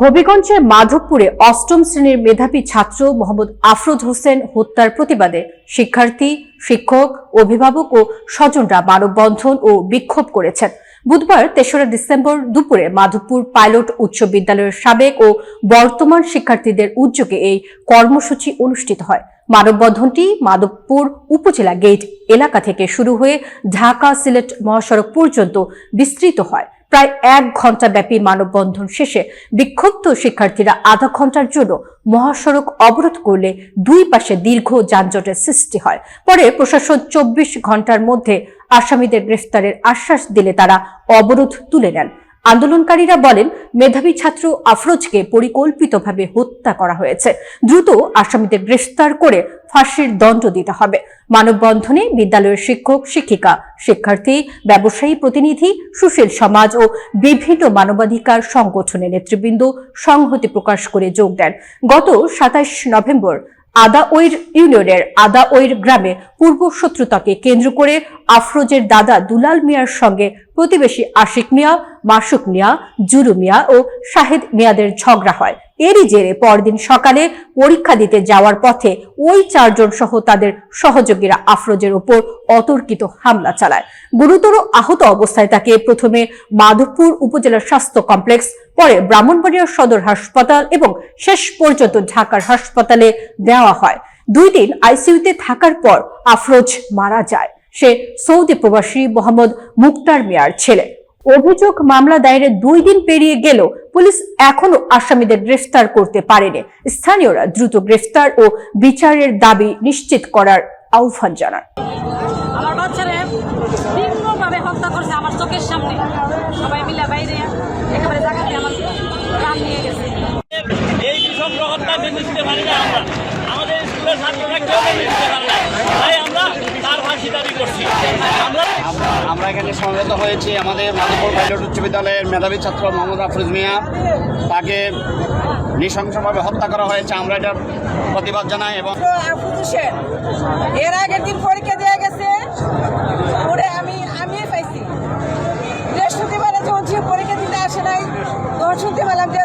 হবিগঞ্জের মাধবপুরে অষ্টম শ্রেণির মেধাবী ছাত্র মোহাম্মদ আফরোজ হোসেন হত্যার প্রতিবাদে শিক্ষার্থী, শিক্ষক, অভিভাবক ও স্বজনরা মানববন্ধন ও বিক্ষোভ করেছেন। বুধবার তেসরা ডিসেম্বর দুপুরে মাধবপুর পাইলট উচ্চ বিদ্যালয়ের সাবেক ও বর্তমান শিক্ষার্থীদের উদ্যোগে এই কর্মসূচি অনুষ্ঠিত হয়। মানববন্ধনটি মাধবপুর উপজেলা গেট এলাকা থেকে শুরু হয়ে ঢাকা সিলেট মহাসড়ক পর্যন্ত বিস্তৃত হয়। প্রায় এক ঘণ্টা ব্যাপী মানববন্ধন শেষে বিক্ষুব্ধ শিক্ষার্থীরা আধা ঘণ্টার জন্য মহাসড়ক অবরোধ করলে দুই পাশে দীর্ঘ যানজটের সৃষ্টি হয়। পরে প্রশাসন চব্বিশ ঘণ্টার মধ্যে আসামিদের গ্রেফতারের আশ্বাস দিলে তারা অবরোধ তুলে নেন। আন্দোলনকারীরা বলেন, মেধাবী ছাত্র আফরোজকে পরিকল্পিতভাবে হত্যা করা হয়েছে। দ্রুত আসামিদের গ্রেফতার করে ফাঁসির দণ্ড দিতে হবে। মানববন্ধনে বিদ্যালয়ের শিক্ষক, শিক্ষিকা, শিক্ষার্থী, ব্যবসায়ী প্রতিনিধি, সুশীল সমাজ ও বিভিন্ন মানবাধিকার সংগঠনের নেতৃবৃন্দ সংহতি প্রকাশ করে যোগ দেন। গত সাতাশ নভেম্বর আদাওয়ির ইউনিয়নের আদাওয়ির গ্রামে পূর্ব শত্রুতাকে কেন্দ্র করে আফরোজের দাদা দুলাল মিয়ার সঙ্গে প্রতিবেশী আশিক মিয়া, মাসুক মিয়া, জুরু মিয়া ও শাহেদ মিয়াদের ঝগড়া হয়। এরই জেরে পরদিন সকালে পরীক্ষা দিতে যাওয়ার পথে ওই চারজন সহ তাদের সহযোগীরা আফরোজের ওপর অতর্কিত হামলা চালায়। গুরুতর আহত অবস্থায় তাকে প্রথমে মাধবপুর উপজেলা স্বাস্থ্য কমপ্লেক্স, পরে ব্রাহ্মণবাড়িয়া সদর হাসপাতাল এবং শেষ পর্যন্ত ঢাকার হাসপাতালে দেওয়া হয়। দুই দিন আইসিইউতে থাকার পর আফরোজ মারা যায়। সে সৌদি প্রবাসী মোহাম্মদ মুক্তার মিয়ার ছেলে। অভিযোগ মামলা দায়েরের দুই দিন পেরিয়ে গেল। পুলিশ এখনও আসামিদের গ্রেফতার করতে পারেনি। স্থানীয়রা দ্রুত গ্রেফতার ও বিচারের দাবি নিশ্চিত করার আহ্বান জানান। চোখের সামনে। সবাই বাইরে একেবারে জায়গাতে আমার প্রাণ নিয়ে গেছে এই বিষম হত্যা মেনে নিতে পারি না আমরা আমাদের স্কুলের ছাত্ররা কেউ মেনে নিতে পারে না তাই আমরা তার ফাঁসি দাবি করছি আমরা আমরা এখানে সমবেত হয়েছি আমাদের মাধবপুর পাইলট উচ্চ বিদ্যালয়ের মেধাবী ছাত্র মোহাম্মদ আফরুজ মিয়া। তাকে নৃশংসভাবে হত্যা করা হয়েছে। আমরা এটার প্রতিবাদ জানাই এবং এর আগের দিন পরীক্ষা দেওয়া গেছে। আমি আমি পাইছি। বৃহস্পতিবারে যখন পরীক্ষা দিতে আসে নাই। তখন শুনতে পেলাম যে